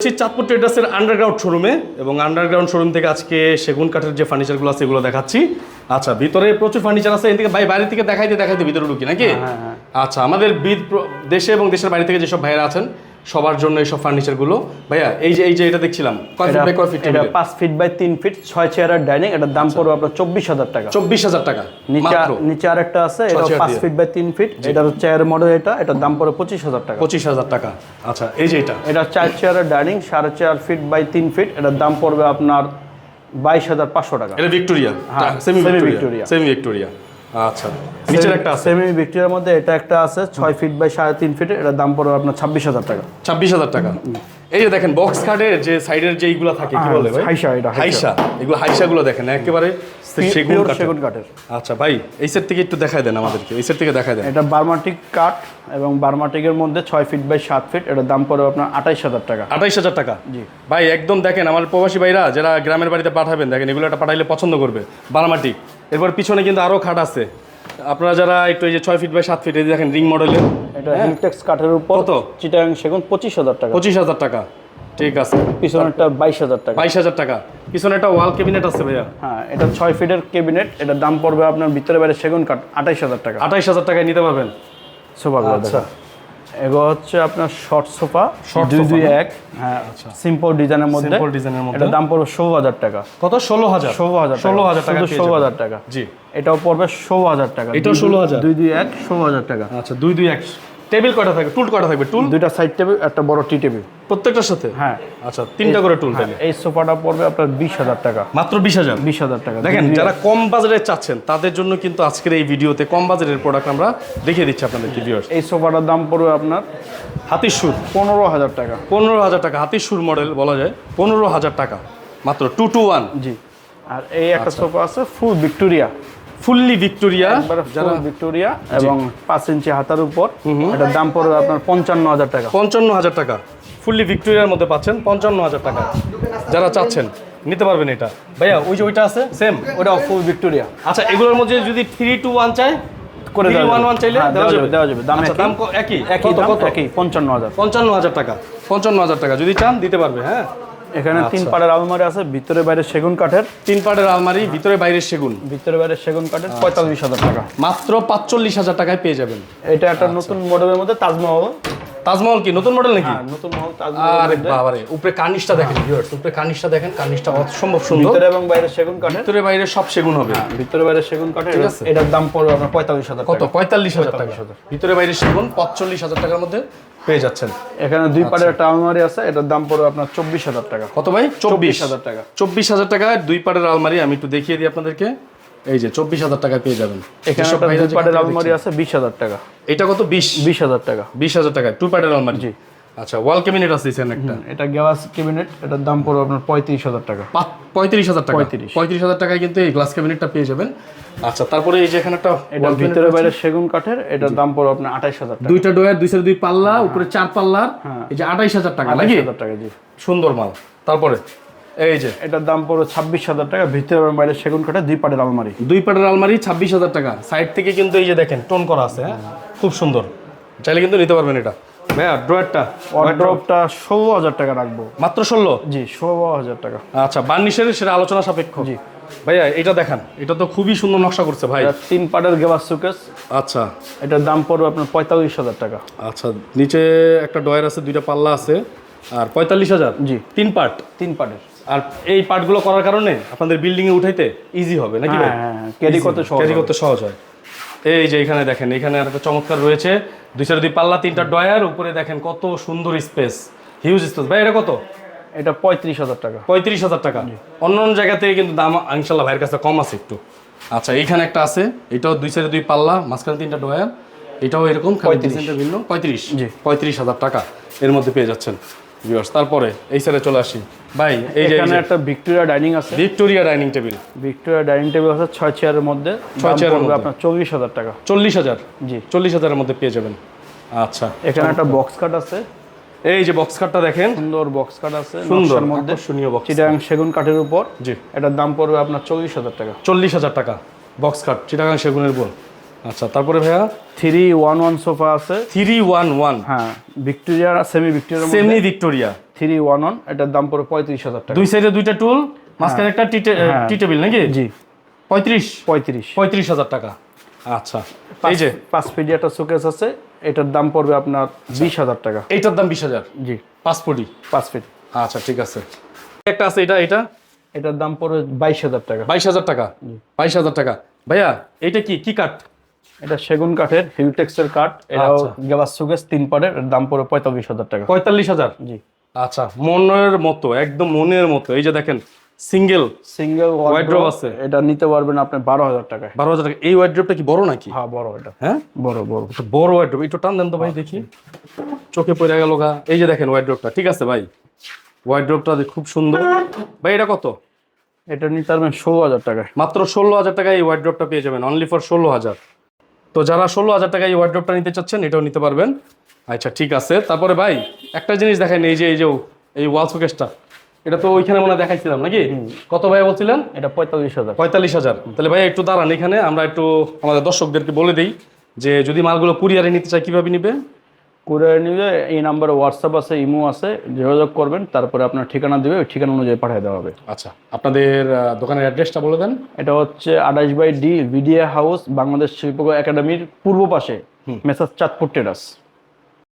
হচ্ছে চাঁদপুর ট্রেডার্সের আন্ডারগ্রাউন্ড শোরুমে এবং আন্ডারগ্রাউন্ড শোরুম থেকে আজকে সেগুন কাঠের যে ফার্নিচারগুলো আছে এগুলো দেখাচ্ছি। আচ্ছা ভিতরে প্রচুর ফার্নিচার আছে। এদিকে ভাই বাইরে থেকে দেখাইতে দেখাইতে ভিতরে ঢুকি নাকি? আচ্ছা আমাদের দেশে এবং দেশের বাইরে থেকে যেসব ভাইয়েরা আছেন সবার জন্য এইসব ফার্নিচারগুলো। ভাইয়া এই যে এই যে এটা দেখছিলাম কয় ফিট বাই কয় ফিট এটা পাঁচ ফিট বাই তিন ফিট ছয় চেয়ারের ডাইনিং এটার দাম পড়বে আপনার চব্বিশ হাজার টাকা। চব্বিশ হাজার টাকা নিচে নিচে আরেকটা আছে এটা পাঁচ ফিট বাই তিন ফিট এটার চেয়ার মডেল এটা এটার দাম পড়বে পঁচিশ হাজার টাকা। পঁচিশ হাজার টাকা। আচ্ছা এই যে এটা? এটা চার চেয়ারের ডাইনিং সাড়ে চার ফিট বাই তিন ফিট এটার দাম পড়বে আপনার বাইশ হাজার পাঁচশো টাকা। এটা ভিক্টোরিয়া হ্যাঁ, সেমি ভিক্টোরিয়া সেমি ভিক্টোরিয়া আচ্ছা। নিচের একটা আছে। সেমি ভিক্টোরিয়ার মধ্যে এটা একটা আছে ছয় ফিট বাই সাড়ে তিন ফিট এটার দাম পড়বে আপনার ছাব্বিশ হাজার টাকা। ছাব্বিশ হাজার টাকা। এই যে দেখেন বক্স কার্ডের যে সাইডের যে এইগুলো থাকে কি হ্যাঁ, বলে ভাই? হাইসা এটা, হাইসা। এগুলো হাইসা গুলো দেখেন একেবারে সেগুন কাঠের। সেগুন কাঠের। আচ্ছা ভাই এই সেট থেকে একটু দেখায় দেন আমাদেরকে এই সেট থেকে দেখায় দেন। এটা বার্মাটিক কাঠ এবং বার্মাটিকের মধ্যে ছয় ফিট বাই সাত ফিট এটার দাম পড়বে আপনার আঠাইশ হাজার টাকা। আঠাইশ হাজার টাকা? জি। ভাই একদম দেখেন আমার প্রবাসী ভাইরা যারা গ্রামের বাড়িতে পাঠাবেন দেখেন এগুলো একটা পাঠাইলে পছন্দ করবে। বারামাটি এরপর পিছনে কিন্তু আরও খাট আছে। আপনারা যারা একটু এই যে ছয় ফিট বাই সাত ফিট এই দেখেন রিং মডেলের এটা হিলটেক্স কাঠের উপর কত? চিটাং সেগুন পঁচিশ হাজার টাকা। পঁচিশ হাজার টাকা। ঠিক আছে। পিছনেরটা বাইশ হাজার টাকা। বাইশ হাজার টাকা। পিছনে একটা ওয়াল ক্যাবিনেট আছে ভাইয়া। হ্যাঁ এটা ছয় ফিটের ক্যাবিনেট এটার দাম পড়বে আপনার ভিতরে বাইরে সেগুন কাঠ আঠাইশ হাজার টাকা। আঠাইশ হাজার টাকায় নিতে পারবেন। সোফা আচ্ছা। এগুলো হচ্ছে আপনার শর্ট সোফা দুই দুই এক। হ্যাঁ সিম্পল ডিজাইনের মধ্যে। Design মধ্যে। এটার দাম পড়বে ষোলো হাজার টাকা। কত? ষোলো হাজার। ষোলো হাজার ষোলো হাজার টাকা ষোলো হাজার টাকা। জি। এটাও পড়বে ষোলো হাজার টাকা। এটাও ষোলো হাজার। দুই দুই এক ষোলো হাজার টাকা। আচ্ছা দুই দুই এক। টেবিল কয়টা থাকবে? টুল কয়টা থাকবে? টুল? দুইটা সাইড টেবিল একটা বড় টি টেবিল। প্রত্যেকটার সাথে? হ্যাঁ। আচ্ছা তিনটা করে টুল হ্যাঁ, তাহলে। এই সোফাটা পড়বে আপনার বিশ হাজার টাকা। মাত্র বিশ হাজার? বিশ হাজার টাকা। দেখেন যারা কম বাজারে চাচ্ছেন তাদের জন্য কিন্তু আজকের এই ভিডিওতে কম বাজারের প্রোডাক্ট আমরা দেখিয়ে দিচ্ছি আপনাদেরকে ভিউয়ার্স এই সোফাটার দাম পড়বে আপনার হাতির সুর। পনেরো হাজার টাকা। পনেরো হাজার টাকা হাতির সুর মডেল বলা যায়। পনেরো হাজার টাকা মাত্র টু টু ওয়ান জি। আর এই একটা আচ্ছা। সোফা আছে ফুল ভিক্টোরিয়া ফুললি ভিক্টোরিয়া। যারা ভিক্টোরিয়া এবং পাঁচ ইঞ্চি হাতার উপর। এটার দাম পড়বে আপনার পঞ্চান্ন হাজার টাকা। পঞ্চান্ন হাজার টাকা। ফুললি ভিক্টোরিয়ার মধ্যে পাচ্ছেন পঞ্চান্ন হাজার টাকা। যারা চাচ্ছেন নিতে পারবেন এটা। ভাইয়া ওই যে ওইটা আছে সেম ওটাও ফুল ভিক্টোরিয়া। আচ্ছা এগুলোর মধ্যে যদি থ্রি টু ওয়ান চাই করে দেওয়া ওয়ান। ওয়ান চাইলে হ্যাঁ, দেওয়া যাবে দেওয়া যাবে। দাম আচ্ছা, একই। দাম একই? একই কত একই পঞ্চান্ন হাজার পঞ্চান্ন হাজার টাকা। পঞ্চান্ন হাজার টাকা। যদি চান দিতে পারবে হ্যাঁ? এখানে তিন আচ্ছা। পাড়ের আলমারি আছে ভিতরে বাইরে সেগুন কাঠের। তিন পাড়ের আলমারি ভিতরে বাইরে সেগুন। ভিতরে বাইরে সেগুন কাঠের পঁয়তাল্লিশ হাজার টাকা। মাত্র পাঁচচল্লিশ হাজার টাকায় পেয়ে যাবেন। এটা একটা নতুন মডেলের মধ্যে তাজমহল। তাজমহল কি? নতুন মডেল নাকি? হ্যাঁ নতুন মহল তাজমহল আরে বাবারে উপরে কার্নিশটা দেখেন ভিউয়ার্স উপরে কার্নিশটা দেখেন কার্নিশটা অসম্ভব সুন্দর। ভিতরে এবং বাইরে সেগুন কাঠের। ভিতরে বাইরে সব সেগুন হবে। ভিতরে বাইরে সেগুন কাঠের। এটার দাম পড়বে আপনার পঁয়তাল্লিশ হাজার কত? কত পঁয়তাল্লিশ হাজার টাকা। ভিতরে বাইরে সেগুন পঁয়তাল্লিশ হাজার টাকার মধ্যে পেয়ে যাচ্ছেন। এখানে দুই পাড়ের একটা আলমারি আছে এটার দাম পড়বে আপনার চব্বিশ হাজার টাকা। কত ভাই? চব্বিশ। হাজার টাকা। চব্বিশ হাজার টাকায় দুই পাড়ের আলমারি আমি একটু দেখিয়ে দিই আপনাদেরকে। এই যে চব্বিশ হাজার টাকা পেয়ে যাবেন। এখানে দুই পাড়ের আলমারি আছে বিশ হাজার টাকা। এটা কত? বিশ। বিশ হাজার টাকা। বিশ হাজার টাকা টু পাড়ের আলমারি। জি। আচ্ছা ওয়াল ক্যাবিনেট আছে এখানে একটা। এটা গ্লাস ক্যাবিনেট এটার দাম পড়বে আপনার পঁয়ত্রিশ হাজার টাকা। পঁয়ত্রিশ হাজার টাকা? 35 পঁয়ত্রিশ হাজার টাকায় কিন্তু এই গ্লাস ক্যাবিনেটটা পেয়ে যাবেন। আচ্ছা তারপরে এই যে এখানে একটা এটা ভিতরে বাইরে সেগুন কাঠের এটার দাম পড়বে আপনার আঠাইশ হাজার টাকা। দুইটা ডোয়ার দুই সাইডে দুই পাল্লা উপরে চার পাল্লার এই যে আঠাইশ হাজার টাকা নাকি? হাজার টাকা জি। সুন্দর মাল। তারপরে এই যে। এটার দাম পড়বে ছাব্বিশ হাজার টাকা ভিতরে এবং বাইরে সেগুন কাঠের দুই পাড়ের আলমারি। দুই পাটের আলমারি ছাব্বিশ হাজার টাকা। সাইড থেকে কিন্তু এই যে দেখেন টোন করা আছে হ্যাঁ। খুব সুন্দর। চাইলে কিন্তু নিতে পারবেন এটা। ভাইয়া ড্রয়ারটা ওয়ার্ড্রপটা ষোলো হাজার টাকা রাখব। মাত্র ষোলো? জি ষোলো হাজার টাকা। আচ্ছা বার্নিশের সেটা আলোচনা সাপেক্ষ। জি। ভাইয়া এটা দেখান। এটা তো খুবই সুন্দর নকশা করছে ভাই। তিন সুকেস আচ্ছা। এটার দাম পড়বে আপনার পঁয়তাল্লিশ হাজার টাকা। আচ্ছা নিচে একটা ডয়ার আছে দুইটা পাল্লা আছে আর পঁয়তাল্লিশ হাজার। জি। তিন পার্ট তিন পাড়ের আর এই পার্টগুলো করার কারণে আপনাদের বিল্ডিং এ উঠাইতে ইজি হবে নাকি হ্যাঁ হ্যাঁ ক্যারি করতে সহজ ক্যারি করতে সহজ হয়। এই যে এখানে দেখেন এখানে আর একটা চমৎকার রয়েছে। দুই সাইডে দুই পাল্লা তিনটা ডয়ার উপরে দেখেন কত সুন্দর স্পেস। হিউজ স্পেস ভাই এটা কত? এটা পঁয়ত্রিশ হাজার টাকা। পঁয়ত্রিশ হাজার টাকা। অন্য অন্য জায়গা থেকে কিন্তু দাম ইনশাল্লাহ ভাইয়ের কাছে কম আছে একটু। আচ্ছা এইখানে একটা আছে। এটাও দুই সাইডে দুই পাল্লা মাঝখানে তিনটা ডয়ার এটাও এরকম পঁয়ত্রিশ। ভিন্ন। পঁয়ত্রিশ। জি। পঁয়ত্রিশ হাজার টাকা এর মধ্যে পেয়ে যাচ্ছেন। ভিউয়ার্স তারপরে এই সাইডে চলে আসি। ভাই এই যে এখানে একটা ভিক্টোরিয়া ডাইনিং আছে। Victoria dining table Victoria dining table আছে ছয় চেয়ারের মধ্যে। ছয় চেয়ারের মধ্যে। আপনার চল্লিশ হাজার টাকা। চল্লিশ হাজার? জি। চল্লিশ হাজারের মধ্যে পেয়ে যাবেন। আচ্ছা। এখানে একটা বক্স কাট আছে। এই যে বক্স কাটটা দেখেন। সুন্দর বক্স কাট আছে সুন্দর মধ্যে। আকর্ষণীয় বক্স চিটাং সেগুন কাঠের উপর। জি। এটার দাম পড়বে আপনার চল্লিশ হাজার টাকা। চল্লিশ হাজার টাকা বক্স কাট চিটাগাং সেগুনের বোন আচ্ছা তারপরে ভাইয়া থ্রি ওয়ান ওয়ান সোফা আছে। Three one one. হ্যাঁ Victoria semi Victoria semi Victoria three one one এটার দাম পড়ে পঁয়ত্রিশ হাজার টাকা। দুই সাইডে দুইটা টুল মাঝখানে একটা টি হ্যাঁ। টি টেবিল নাকি? জি। পঁয়ত্রিশ। পঁয়ত্রিশ। পঁয়ত্রিশ হাজার টাকা। আচ্ছা এই যে। পাঁচ ফিটি একটা শোকেস আছে এটার দাম পড়বে আপনার বিশ হাজার টাকা। এইটার দাম বিশ হাজার? জি। পাঁচ ফুটি পাঁচ ফিট আচ্ছা ঠিক আছে। একটা আছে এটা এটা? এটার দাম পড়বে বাইশ হাজার টাকা। বাইশ হাজার টাকা? বাইশ হাজার টাকা। ভাইয়া এটা কি কি কাঠ? এটা সেগুন কাঠের হিউটেক্সের কাঠ। এটাও আচ্ছা। গেবাস সুগেস তিন পাড়ের দাম পড়বে পঁয়তাল্লিশ হাজার টাকা। পঁয়তাল্লিশ হাজার? জি। আচ্ছা মনের মতো একদম মনের মতো। এই যে দেখেন সিঙ্গেল সিঙ্গেল Wardrobe আছে। এটা নিতে পারবেন আপনি বারো হাজার টাকায়। বারো হাজার টাকা। এই ওয়াইড্রপটা কি বড় নাকি? হ্যাঁ বড় এটা। হ্যাঁ? বড় বড়। বড় ওয়াইড্রপ একটু টান দেন তো ভাই দেখি। চোখে পড়ে গেল গা। এই যে দেখেন ওয়াইড্রপটা ঠিক আছে ভাই? ওয়াইড্রপটা খুব সুন্দর। ভাই এটা কত? এটা নিতে পারবেন ষোলো হাজার টাকায়। মাত্র ষোলো হাজার টাকায় এই ওয়াইড্রপটা পেয়ে যাবেন। অনলি ফর ষোলো হাজার। তো যারা ষোলো হাজার টাকায় এই ওয়ার্ড্রপটা নিতে চাচ্ছেন এটাও নিতে পারবেন। আচ্ছা ঠিক আছে। তারপরে ভাই একটা জিনিস দেখেন এই যে এই যে এই ওয়াল শোকেসটা এটা তো ওইখানে মনে দেখাইছিলাম নাকি? কত ভাই বলছিলেন? এটা পঁয়তাল্লিশ হাজার। পঁয়তাল্লিশ হাজার। তাহলে ভাই একটু দাঁড়ান এখানে আমরা একটু আমাদের দর্শকদেরকে বলে দিই যে যদি মালগুলো কুরিয়ারে নিতে চাই কীভাবে নিবে? কুরিয়ার নিলে এই নাম্বারে হোয়াটসঅ্যাপ আছে ইমো আছে যোগাযোগ করবেন তারপরে আপনার ঠিকানা দেবে ওই ঠিকানা অনুযায়ী পাঠিয়ে দেওয়া হবে। আচ্ছা আপনাদের দোকানের অ্যাড্রেসটা বলে দেন। এটা হচ্ছে আঠাশ বাই ডি ভিডিয়া হাউস বাংলাদেশ শিল্প একাডেমির পূর্ব পাশে মেসাজ চাঁদপুর টেরাস।